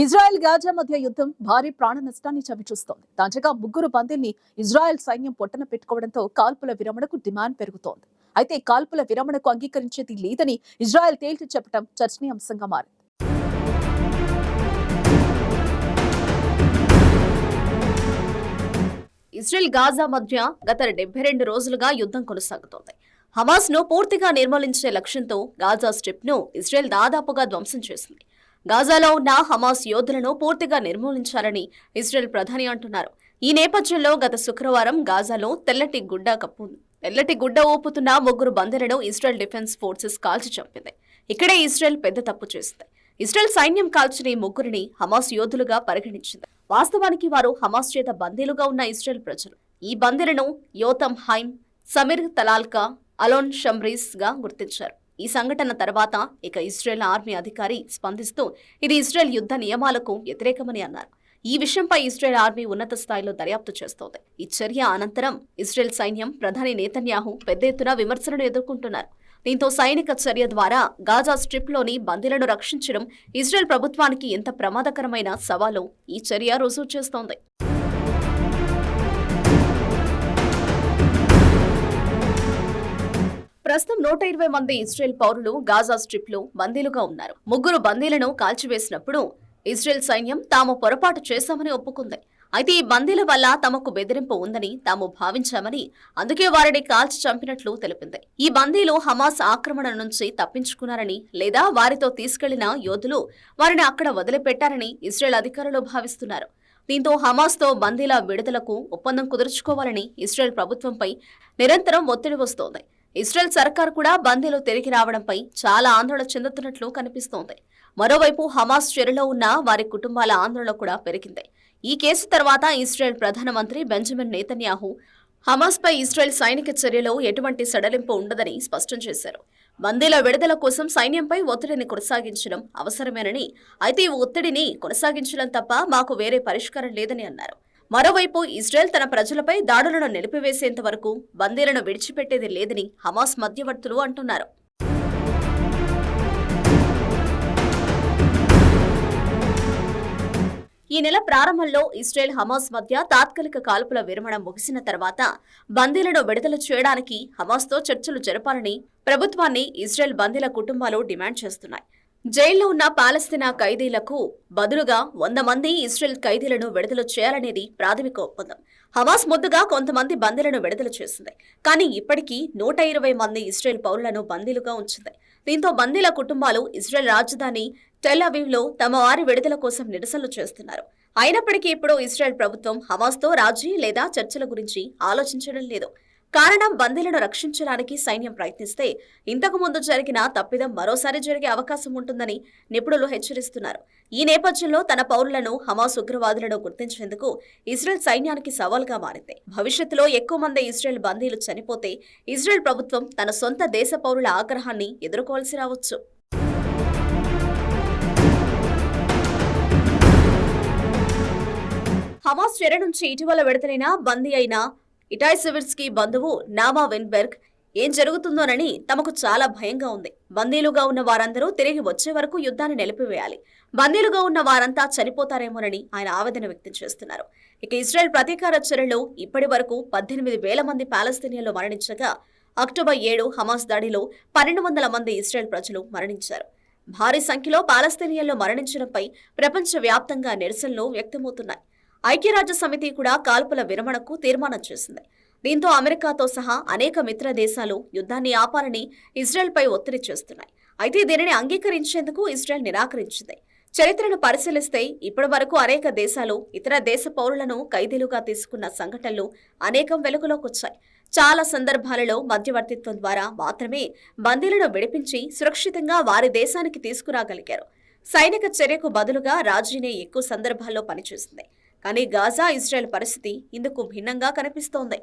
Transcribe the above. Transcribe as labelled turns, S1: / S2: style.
S1: Israel Gaza మధ్య యుద్ధం భారీ ప్రాణ నష్టాన్ని చవిచూస్తోంది. తాజాగా ముగ్గురు బందీల్ని ఇజ్రాయెల్ సైన్యం పొట్టన పెట్టుకోవడంతో కాల్పుల విరమణకు డిమాండ్ పెరుగుతోంది. అయితే కాల్పుల విరమణకు అంగీకరించేది లేదని ఇజ్రాయెల్ తేల్చి చెప్పడం చర్చనీయాంశంగా మారింది.
S2: ఇజ్రాయెల్ గాజా మధ్య గత డెబ్బై రెండు రోజులుగా యుద్ధం కొనసాగుతోంది. హమాస్ను పూర్తిగా నిర్మూలించే లక్ష్యంతో గాజా స్ట్రిప్ను ఇజ్రాయెల్ దాదాపుగా ధ్వంసం చేసింది. గాజాలో ఉన్న హమాస్ యోధులను పూర్తిగా నిర్మూలించాలని ఇజ్రాయెల్ ప్రధాని అంటున్నారు. ఈ నేపథ్యంలో గత శుక్రవారం గాజాలో తెల్లటి గుడ్డ కప్పు తెల్లటి గుడ్డ ఊపుతున్న ముగ్గురు బందీలను ఇజ్రాయెల్ డిఫెన్స్ ఫోర్సెస్ కాల్చి చంపింది. ఇక్కడే ఇజ్రాయెల్ పెద్ద తప్పు చేసింది. ఇజ్రాయెల్ సైన్యం కాల్చిన ఈ ముగ్గురిని హమాస్ యోధులుగా పరిగణించింది. వాస్తవానికి వారు హమాస్ చేత బందీలుగా ఉన్న ఇజ్రాయెల్ ప్రజలు. ఈ బందీలను Yotam Haim Samer Talalka Alon షమ్రీస్గా గుర్తించారు. ఈ సంఘటన తర్వాత ఇక ఇజ్రాయెల్ ఆర్మీ అధికారి స్పందిస్తూ ఇది ఇజ్రాయెల్ యుద్ధ నియమాలకు వ్యతిరేకమని అన్నారు. ఈ విషయంపై ఇజ్రాయెల్ ఆర్మీ ఉన్నత స్థాయిలో దర్యాప్తు చేస్తోంది. ఈ చర్య అనంతరం ఇజ్రాయెల్ సైన్యం ప్రధాని నేతన్యాహు పెద్ద ఎత్తున విమర్శలను ఎదుర్కొంటున్నారు. దీంతో సైనిక చర్య ద్వారా గాజా స్ట్రిప్లోని బందీలను రక్షించడం ఇజ్రాయెల్ ప్రభుత్వానికి ఎంత ప్రమాదకరమైన సవాలో ఈ చర్య రుజువు చేస్తోంది. ప్రస్తుతం నూట ఇరవై మంది ఇజ్రాయెల్ పౌరులు గాజా స్ట్రిప్లో బందీలుగా ఉన్నారు. ముగ్గురు బందీలను కాల్చివేసినప్పుడు ఇజ్రాయెల్ సైన్యం తాము పొరపాటు చేశామని ఒప్పుకుంది. అయితే ఈ బందీల వల్ల తమకు బెదిరింపు ఉందని తాము భావించామని అందుకే వారిని కాల్చి చంపినట్లు తెలిపింది. ఈ బందీలు హమాస్ ఆక్రమణ నుంచి తప్పించుకున్నారని లేదా వారితో తీసుకెళ్ళిన యోధులు వారిని అక్కడ వదిలిపెట్టారని ఇజ్రాయెల్ అధికారులు భావిస్తున్నారు. దీంతో హమాస్తో బందీల విడుదలకు ఒప్పందం కుదుర్చుకోవాలని ఇజ్రాయెల్ ప్రభుత్వంపై నిరంతరం ఒత్తిడి వస్తోంది. ఇస్రాయెల్ సర్కార్ కూడా బందీలు తిరిగి రావడంపై చాలా ఆందోళన చెందుతున్నట్లు కనిపిస్తోంది. మరోవైపు హమాస్ చెరలో ఉన్న వారి కుటుంబాల ఆందోళన కూడా పెరిగింది. ఈ కేసు తర్వాత ఇస్రాయెల్ ప్రధానమంత్రి బెంజమిన్ నేతన్యాహు హమాస్పై ఇస్రాయెల్ సైనిక చర్యలో ఎటువంటి సడలింపు ఉండదని స్పష్టం చేశారు. బందీల విడుదల కోసం సైన్యంపై ఒత్తిడిని కొనసాగించడం అవసరమేనని అయితే ఈ ఒత్తిడిని కొనసాగించడం తప్ప మాకు వేరే పరిష్కారం లేదని అన్నారు. మరోవైపు ఇజ్రాయెల్ తన ప్రజలపై దాడులను నిలిపివేసేంత వరకు బందీలను విడిచిపెట్టేది లేదని హమాస్ మధ్యవర్తులు అంటున్నారు. ఈ నెల ప్రారంభంలో ఇస్రాయెల్ హమాస్ మధ్య తాత్కాలిక కాల్పుల విరమణ ముగిసిన తర్వాత బందీలను విడుదల చేయడానికి హమాస్తో చర్చలు జరపాలని ప్రభుత్వాన్ని ఇస్రాయెల్ బందీల కుటుంబాలు డిమాండ్ చేస్తున్నాయి. జైల్లో ఉన్న పాలస్తీనా ఖైదీలకు బదులుగా వంద మంది ఇజ్రాయెల్ ఖైదీలను విడుదల చేయాలనేది ప్రాథమిక ఒప్పందం. హమాస్ ముద్దుగా కొంతమంది బందీలను విడుదల చేసింది. కానీ ఇప్పటికీ నూట ఇరవై మంది ఇజ్రాయెల్ పౌరులను బందీలుగా ఉంచింది. దీంతో బందీల కుటుంబాలు ఇజ్రాయెల్ రాజధాని టెల్ తమ వారి విడుదల కోసం నిరసనలు చేస్తున్నారు. అయినప్పటికీ ఇప్పుడు ఇస్రాయెల్ ప్రభుత్వం హమాస్తో రాజీ లేదా చర్చల గురించి ఆలోచించడం లేదు. కారణం బందీలను రక్షించడానికి సైన్యం ప్రయత్నిస్తే ఇంతకు ముందు జరిగిన తప్పిదం మరోసారి జరిగే అవకాశం ఉంటుందని నిపుణులు హెచ్చరిస్తున్నారు. ఈ నేపథ్యంలో తన పౌరులను హమాస్ ఉగ్రవాదులను గుర్తించేందుకు ఇజ్రాయెల్ సైన్యానికి సవాల్గా మారింది. భవిష్యత్తులో ఎక్కువ మంది ఇజ్రాయెల్ బందీలు చనిపోతే ఇజ్రాయెల్ ప్రభుత్వం తన సొంత దేశ పౌరుల ఆగ్రహాన్ని ఎదుర్కోవాల్సి రావచ్చు. హమాస్ చెర నుంచి ఇటీవల విడుదలైన బందీ అయిన ఇటాయిసివిడ్స్కి బంధువు నామా వెన్బెర్గ్ ఏం జరుగుతుందోనని తమకు చాలా భయంగా ఉంది. బందీలుగా ఉన్న వారందరూ తిరిగి వచ్చే వరకు యుద్ధాన్ని నిలిపివేయాలి. బందీలుగా ఉన్న వారంతా చనిపోతారేమోనని ఆయన ఆవేదన వ్యక్తం చేస్తున్నారు. ఇక ఇజ్రాయెల్ ప్రతీకార చర్యలో ఇప్పటి వరకు పద్దెనిమిది వేల మంది పాలస్తీనియన్లు మరణించగా అక్టోబర్ ఏడు హమాస్ దాడిలో పన్నెండు వందల మంది ఇజ్రాయెల్ ప్రజలు మరణించారు. భారీ సంఖ్యలో పాలస్తీనియన్లు మరణించడంపై ప్రపంచవ్యాప్తంగా నిరసనలు వ్యక్తమవుతున్నాయి. ఐక్యరాజ్య సమితి కూడా కాల్పుల విరమణకు తీర్మానం చేసింది. దీంతో అమెరికాతో సహా అనేక మిత్ర దేశాలు యుద్ధాన్ని ఆపాలని ఇజ్రాయెల్పై ఒత్తిడి చేస్తున్నాయి. అయితే దీనిని అంగీకరించేందుకు ఇజ్రాయెల్ నిరాకరించింది. చరిత్రను పరిశీలిస్తే ఇప్పటి వరకు అనేక దేశాలు ఇతర దేశ పౌరులను ఖైదీలుగా తీసుకున్న సంఘటనలు అనేకం వెలుగులోకి వచ్చాయి. చాలా సందర్భాలలో మధ్యవర్తిత్వం ద్వారా మాత్రమే బందీలను విడిపించి సురక్షితంగా వారి దేశానికి తీసుకురాగలిగారు. సైనిక చర్యకు బదులుగా రాజీనే ఎక్కువ సందర్భాల్లో పనిచేసింది. కానీ గాజా ఇజ్రాయెల్ పరిస్థితి ఇందుకు భిన్నంగా కనిపిస్తోంది.